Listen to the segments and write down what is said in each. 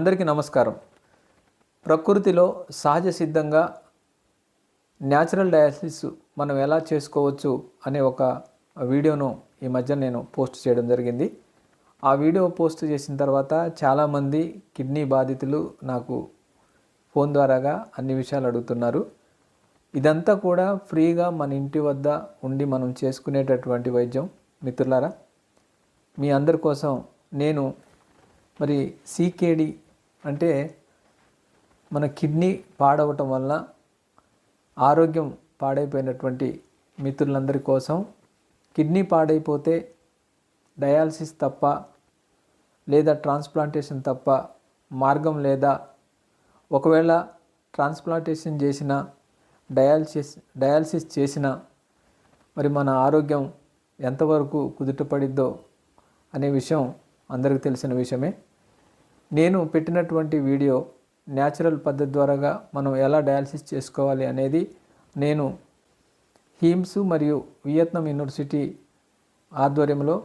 అందరికీ నమస్కారం. ప్రకృతిలో సహజ సిద్ధంగా న్యాచురల్ డయాలసిస్ మనం ఎలా చేసుకోవచ్చు అనే ఒక వీడియోను ఈ మధ్య నేను పోస్ట్ చేయడం జరిగింది. ఆ వీడియో పోస్ట్ చేసిన తర్వాత చాలామంది కిడ్నీ బాధితులు నాకు ఫోన్ ద్వారాగా అన్ని విషయాలు అడుగుతున్నారు. ఇదంతా కూడా ఫ్రీగా మన ఇంటి వద్ద ఉండి మనం చేసుకునేటటువంటి వైద్యం. మిత్రులారా మీ అందరి కోసం నేను మరి సీకేడి అంటే మన కిడ్నీ పాడవటం వల్ల ఆరోగ్యం పాడైపోయినటువంటి మిత్రులందరి కోసం కిడ్నీ పాడైపోతే డయాలసిస్ తప్ప లేదా ట్రాన్స్ప్లాంటేషన్ తప్ప మార్గం లేదా. ఒకవేళ ట్రాన్స్ప్లాంటేషన్ చేసిన డయాలసిస్ డయాలసిస్ చేసిన మరి మన ఆరోగ్యం ఎంతవరకు కుదుటపడిద్దో అనే విషయం అందరికీ తెలిసిన విషయమే. నేను పెట్టినటువంటి వీడియో న్యాచురల్ పద్ధతి ద్వారాగా మనం ఎలా డయాలసిస్ చేసుకోవాలి అనేది నేను హీమ్స్ మరియు వియత్నాం యూనివర్సిటీ ఆధ్వర్యంలో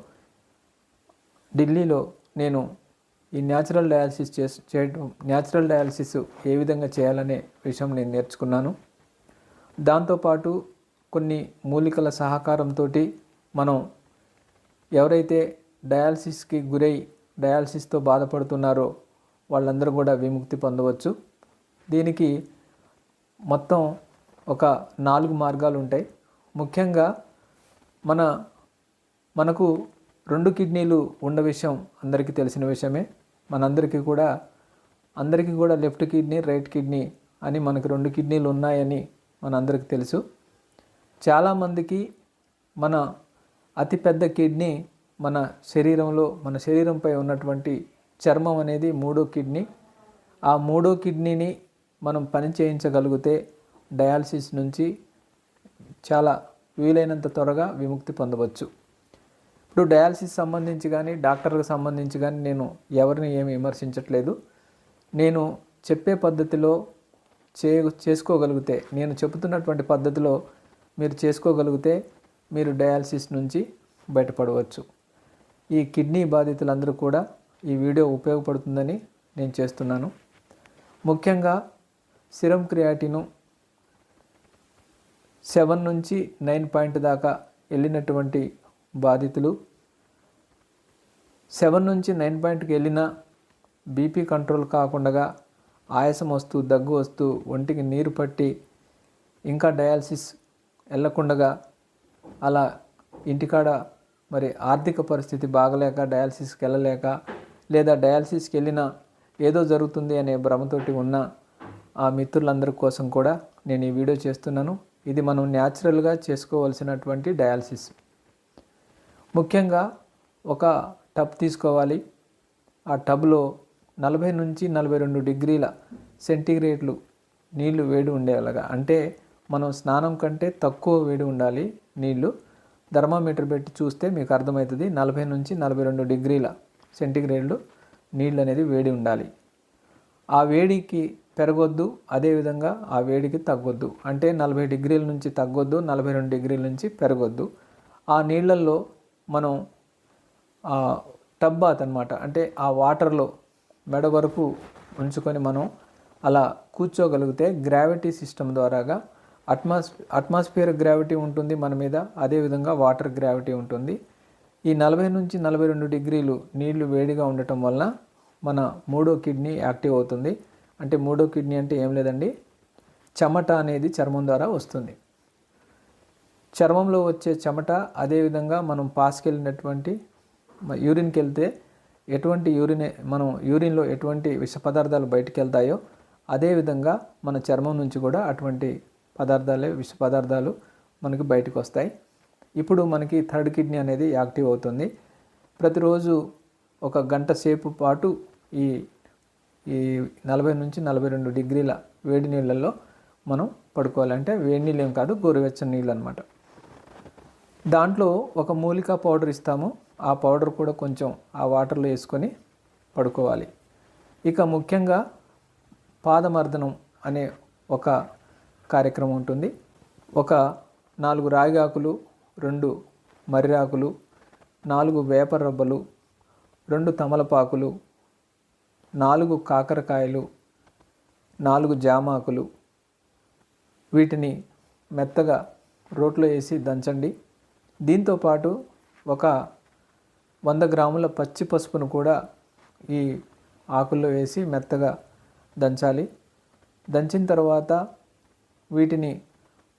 ఢిల్లీలో నేను ఈ న్యాచురల్ డయాలసిస్ చేసి చేయడం న్యాచురల్ డయాలసిస్ ఏ విధంగా చేయాలనే విషయం నేను నేర్చుకున్నాను. దాంతోపాటు కొన్ని మూలికల సహకారంతో మనం ఎవరైతే డయాలసిస్కి గురై డయాలసిస్తో బాధపడుతున్నారో. వాళ్ళందరూ కూడా విముక్తి పొందవచ్చు. దీనికి మొత్తం ఒక నాలుగు మార్గాలు ఉంటాయి. ముఖ్యంగా మన మనకు రెండు కిడ్నీలు ఉన్న విషయం అందరికీ తెలిసిన విషయమే. మనందరికీ కూడా అందరికీ కూడా లెఫ్ట్ కిడ్నీ రైట్ కిడ్నీ అని మనకు రెండు కిడ్నీలు ఉన్నాయని మనందరికీ తెలుసు. చాలామందికి మన అతిపెద్ద కిడ్నీ మన శరీరంలో మన శరీరంపై ఉన్నటువంటి చర్మం అనేది మూడో కిడ్నీ. ఆ మూడో కిడ్నీని మనం పని చేయించగలిగితే డయాలసిస్ నుంచి చాలా వీలైనంత త్వరగా విముక్తి పొందవచ్చు. ఇప్పుడు డయాలసిస్ సంబంధించి కానీ డాక్టర్కి సంబంధించి కానీ నేను ఎవరిని ఏమి విమర్శించట్లేదు. నేను చెప్పే పద్ధతిలో చే చేసుకోగలిగితే నేను చెబుతున్నటువంటి పద్ధతిలో మీరు చేసుకోగలిగితే మీరు డయాలసిస్ నుంచి బయటపడవచ్చు. ఈ కిడ్నీ బాధితులందరూ కూడా ఈ వీడియో ఉపయోగపడుతుందని నేను చేస్తున్నాను. ముఖ్యంగా సిరం క్రియాటిను సెవెన్ నుంచి నైన్ పాయింట్ దాకా వెళ్ళినటువంటి బాధితులు సెవెన్ నుంచి నైన్ పాయింట్కి వెళ్ళిన బీపీ కంట్రోల్ కాకుండా ఆయాసం వస్తూ దగ్గు వస్తూ ఒంటికి నీరు పట్టి ఇంకా డయాలసిస్ వెళ్ళకుండగా అలా ఇంటికాడ మరి ఆర్థిక పరిస్థితి బాగలేక డయాలసిస్కి వెళ్ళలేక లేదా డయాలసిస్కి వెళ్ళినా ఏదో జరుగుతుంది అనే భ్రమతోటి ఉన్న ఆ మిత్రులందరి కోసం కూడా నేను ఈ వీడియో చేస్తున్నాను. ఇది మనం న్యాచురల్గా చేసుకోవాల్సినటువంటి డయాలసిస్. ముఖ్యంగా ఒక టబ్ తీసుకోవాలి. ఆ టబ్లో నలభై నుంచి నలభై రెండు డిగ్రీల సెంటీగ్రేడ్లు నీళ్ళు వేడి ఉండేలాగా అంటే మనం స్నానం కంటే తక్కువ వేడి ఉండాలి నీళ్ళు. థర్మామీటర్ పెట్టి చూస్తే మీకు అర్థమవుతుంది. నలభై నుంచి నలభై రెండు డిగ్రీల సెంటీగ్రేడ్లు నీళ్ళు అనేది వేడి ఉండాలి. ఆ వేడికి పెరగొద్దు అదేవిధంగా ఆ వేడికి తగ్గొద్దు. అంటే నలభై డిగ్రీల నుంచి తగ్గొద్దు నలభై రెండు డిగ్రీల నుంచి పెరగొద్దు. ఆ నీళ్ళల్లో మనం టబ్ బాత్ అనమాట అంటే ఆ వాటర్లో మెడ వరకు ఉంచుకొని మనం అలా కూర్చోగలిగితే గ్రావిటీ సిస్టమ్ ద్వారాగా అట్మాస్ అట్మాస్ఫియర్ గ్రావిటీ ఉంటుంది మన మీద అదేవిధంగా వాటర్ గ్రావిటీ ఉంటుంది. ఈ నలభై నుంచి నలభై రెండు డిగ్రీలు నీళ్ళు వేడిగా ఉండటం వల్ల మన మూడో కిడ్నీ యాక్టివ్ అవుతుంది. అంటే మూడో కిడ్నీ అంటే ఏం లేదండి చెమట అనేది చర్మం ద్వారా వస్తుంది. చర్మంలో వచ్చే చెమట అదేవిధంగా మనం పాస్కి వెళ్ళినటువంటి యూరిన్కి వెళ్తే ఎటువంటి యూరిన్ మనం యూరిన్లో ఎటువంటి విష పదార్థాలు బయటికి వెళ్తాయో అదేవిధంగా మన చర్మం నుంచి కూడా అటువంటి పదార్థాలే విష పదార్థాలు మనకి బయటకు వస్తాయి. ఇప్పుడు మనకి థర్డ్ కిడ్నీ అనేది యాక్టివ్ అవుతుంది. ప్రతిరోజు ఒక గంట సేపు పాటు ఈ ఈ నలభై నుంచి నలభై రెండు డిగ్రీల వేడి నీళ్ళల్లో మనం పడుకోవాలంటే వేడి నీళ్ళు ఏం కాదు గోరువెచ్చని నీళ్ళు అనమాట దాంట్లో ఒక మూలికా పౌడర్ ఇస్తాము. ఆ పౌడర్ కూడా కొంచెం ఆ వాటర్లో వేసుకొని పడుకోవాలి. ఇక ముఖ్యంగా పాదమర్దనం అనే ఒక కార్యక్రమం ఉంటుంది. ఒక నాలుగు రాగి ఆకులు రెండు మర్రాకులు నాలుగు వేప రబ్బలు రెండు తమలపాకులు నాలుగు కాకరకాయలు నాలుగు జామాకులు. వీటిని మెత్తగా రోట్లో వేసి దంచండి. దీంతోపాటు ఒక వంద గ్రాముల పచ్చి పసుపును కూడా ఈ ఆకుల్లో వేసి మెత్తగా దంచాలి. దంచిన తర్వాత వీటిని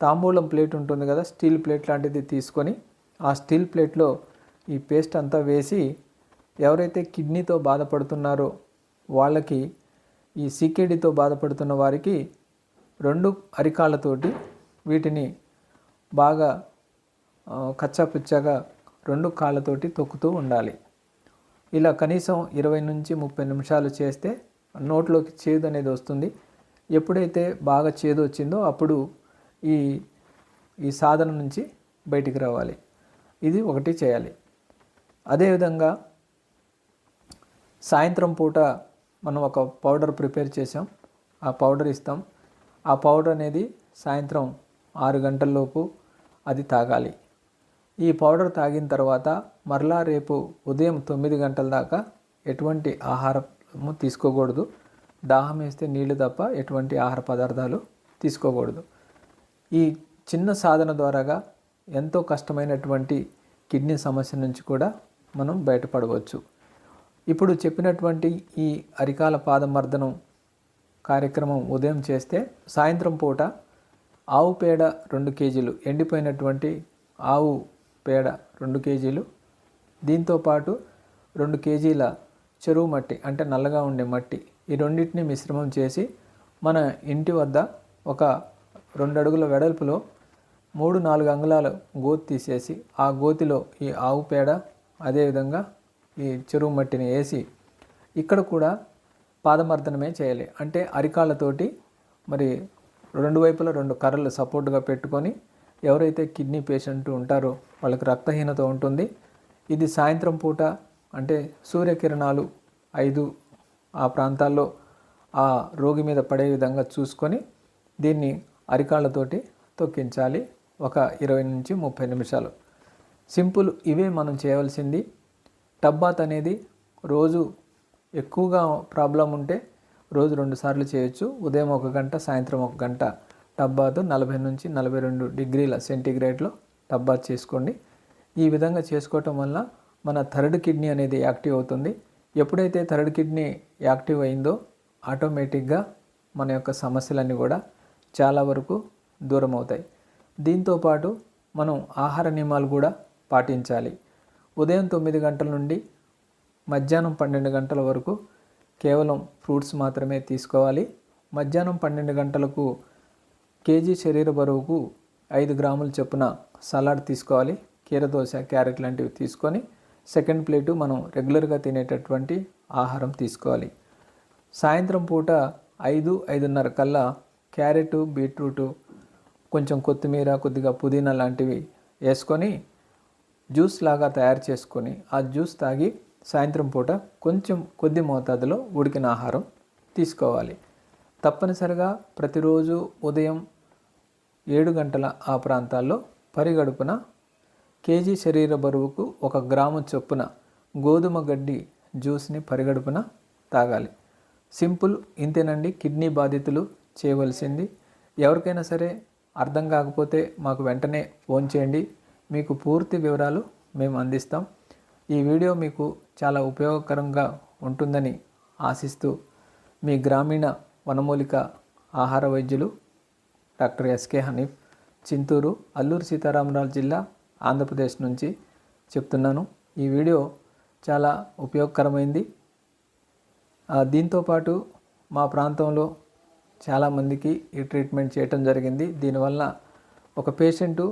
తాంబూలం ప్లేట్ ఉంటుంది కదా స్టీల్ ప్లేట్ లాంటిది తీసుకొని ఆ స్టీల్ ప్లేట్లో ఈ పేస్ట్ అంతా వేసి ఎవరైతే కిడ్నీతో బాధపడుతున్నారో వాళ్ళకి ఈ సికేడితో బాధపడుతున్న వారికి రెండు అరికాళ్ళతోటి వీటిని బాగా కచ్చాపిచ్చాగా రెండు కాళ్ళతోటి తొక్కుతూ ఉండాలి. ఇలా కనీసం ఇరవై నుంచి ముప్పై నిమిషాలు చేస్తే నోట్లోకి చేదు అనేది వస్తుంది. ఎప్పుడైతే బాగా చేదు వచ్చిందో అప్పుడు ఈ ఈ సాధన నుంచి బయటికి రావాలి. ఇది ఒకటి చేయాలి. అదేవిధంగా సాయంత్రం పూట మనం ఒక పౌడర్ ప్రిపేర్ చేసాం ఆ పౌడర్ ఇస్తాం. ఆ పౌడర్ అనేది సాయంత్రం ఆరు గంటల్లోపు అది తాగాలి. ఈ పౌడర్ తాగిన తర్వాత మరలా రేపు ఉదయం తొమ్మిది గంటల దాకా ఎటువంటి ఆహారము తీసుకోకూడదు. దాహం వేస్తే నీళ్ళు తప్ప ఎటువంటి ఆహార పదార్థాలు తీసుకోకూడదు. ఈ చిన్న సాధన ద్వారాగా ఎంతో కష్టమైనటువంటి కిడ్నీ సమస్య నుంచి కూడా మనం బయటపడవచ్చు. ఇప్పుడు చెప్పినటువంటి ఈ అరికాల పాదమర్దనం కార్యక్రమం ఉదయం చేస్తే సాయంత్రం పూట ఆవు పేడ రెండు కేజీలు ఎండిపోయినటువంటి ఆవు పేడ రెండు కేజీలు దీంతోపాటు రెండు కేజీల చెరువు మట్టి అంటే నల్లగా ఉండే మట్టి ఈ రెండింటిని మిశ్రమం చేసి మన ఇంటి వద్ద ఒక రెండు అడుగుల వెడల్పులో మూడు నాలుగు అంగుళాలు గోతి తీసేసి ఆ గోతిలో ఈ ఆవు పేడ అదేవిధంగా ఈ చెరువు మట్టిని వేసి ఇక్కడ కూడా పాదమర్దనమే చేయాలి. అంటే అరికాళ్ళతోటి మరి రెండు వైపులా రెండు కర్రలు సపోర్ట్గా పెట్టుకొని ఎవరైతే కిడ్నీ పేషెంట్ ఉంటారో వాళ్ళకి రక్తహీనత ఉంటుంది. ఇది సాయంత్రం పూట అంటే సూర్యకిరణాలు ఐదు ఆ ప్రాంతాల్లో ఆ రోగి మీద పడే విధంగా చూసుకొని దీన్ని అరికాళ్ళతోటి తొక్కించాలి ఒక ఇరవై నుంచి ముప్పై నిమిషాలు. సింపుల్ ఇవే మనం చేయవలసింది. టబ్బాత్ అనేది రోజు ఎక్కువగా ప్రాబ్లం ఉంటే రోజు రెండు సార్లు చేయొచ్చు. ఉదయం ఒక గంట సాయంత్రం ఒక గంట. టబ్బాత్ నలభై నుంచి నలభై రెండు డిగ్రీల సెంటీగ్రేడ్లో టబ్బాత్ చేసుకోండి. ఈ విధంగా చేసుకోవటం వల్ల మన థర్డ్ కిడ్నీ అనేది యాక్టివ్ అవుతుంది. ఎప్పుడైతే థర్డ్ కిడ్నీ యాక్టివ్ అయిందో ఆటోమేటిక్గా మన యొక్క సమస్యలన్నీ కూడా చాలా వరకు దూరం అవుతాయి. దీంతోపాటు మనం ఆహార నియమాలు కూడా పాటించాలి. ఉదయం తొమ్మిది గంటల నుండి మధ్యాహ్నం పన్నెండు గంటల వరకు కేవలం ఫ్రూట్స్ మాత్రమే తీసుకోవాలి. మధ్యాహ్నం పన్నెండు గంటలకు కేజీ శరీర బరువుకు ఐదు గ్రాముల చొప్పున సలాడ్ తీసుకోవాలి. కీరదోశ క్యారెట్ లాంటివి తీసుకొని సెకండ్ ప్లేటు మనం రెగ్యులర్గా తినేటటువంటి ఆహారం తీసుకోవాలి. సాయంత్రం పూట ఐదు ఐదున్నర కల్లా క్యారెట్ బీట్రూటు కొంచెం కొత్తిమీర కొద్దిగా పుదీనా లాంటివి వేసుకొని జ్యూస్ లాగా తయారు చేసుకొని ఆ జ్యూస్ తాగి సాయంత్రం పూట కొంచెం కొద్ది మోతాదులో ఉడికిన ఆహారం తీసుకోవాలి. తప్పనిసరిగా ప్రతిరోజు ఉదయం ఏడు గంటల ఆ ప్రాంతాల్లో పరిగడుపున కేజీ శరీర బరువుకు ఒక గ్రాము చొప్పున గోధుమ గడ్డి జ్యూస్ని పరిగడుపున తాగాలి. సింపుల్ ఇంతేనండి. కిడ్నీ బాధితులు చేయవలసింది. ఎవరికైనా సరే అర్థం కాకపోతే మాకు వెంటనే ఫోన్ చేయండి. మీకు పూర్తి వివరాలు మేము అందిస్తాం. ఈ వీడియో మీకు చాలా ఉపయోగకరంగా ఉంటుందని ఆశిస్తూ మీ గ్రామీణ వనమూలిక ఆహార వైద్యులు డాక్టర్ ఎస్కే హనీఫ్ చింతూరు అల్లూరు సీతారామరాజు జిల్లా ఆంధ్రప్రదేశ్ నుంచి చెప్తున్నాను. ఈ వీడియో చాలా ఉపయోగకరమైంది. దీంతోపాటు మా ప్రాంతంలో చాలామందికి ఈ ట్రీట్మెంట్ చేయటం జరిగింది. దీనివల్ల ఒక పేషెంటు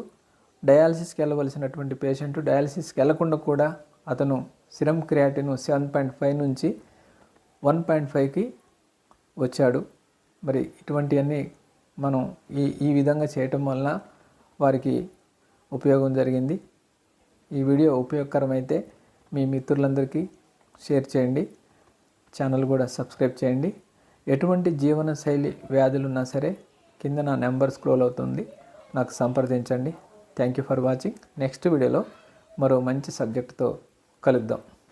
డయాలసిస్కి వెళ్ళవలసినటువంటి పేషెంట్ డయాలసిస్కి వెళ్ళకుండా కూడా అతను serum creatinine seven point five నుంచి వన్ పాయింట్ ఫైవ్కి వచ్చాడు. మరి ఇటువంటివన్నీ మనం ఈ ఈ విధంగా చేయటం వలన వారికి ఉపయోగం జరిగింది. ఈ వీడియో ఉపయోగకరమైతే మీ మిత్రులందరికీ షేర్ చేయండి. ఛానల్ కూడా సబ్స్క్రైబ్ చేయండి. ఎటువంటి జీవన శైలి సరే కింద నా నెంబర్ స్క్రోల్ అవుతుంది. నాకు సంప్రదించండి. Thank you for watching. Next వీడియోలో మరో మంచి సబ్జెక్టుతో కలుద్దాం.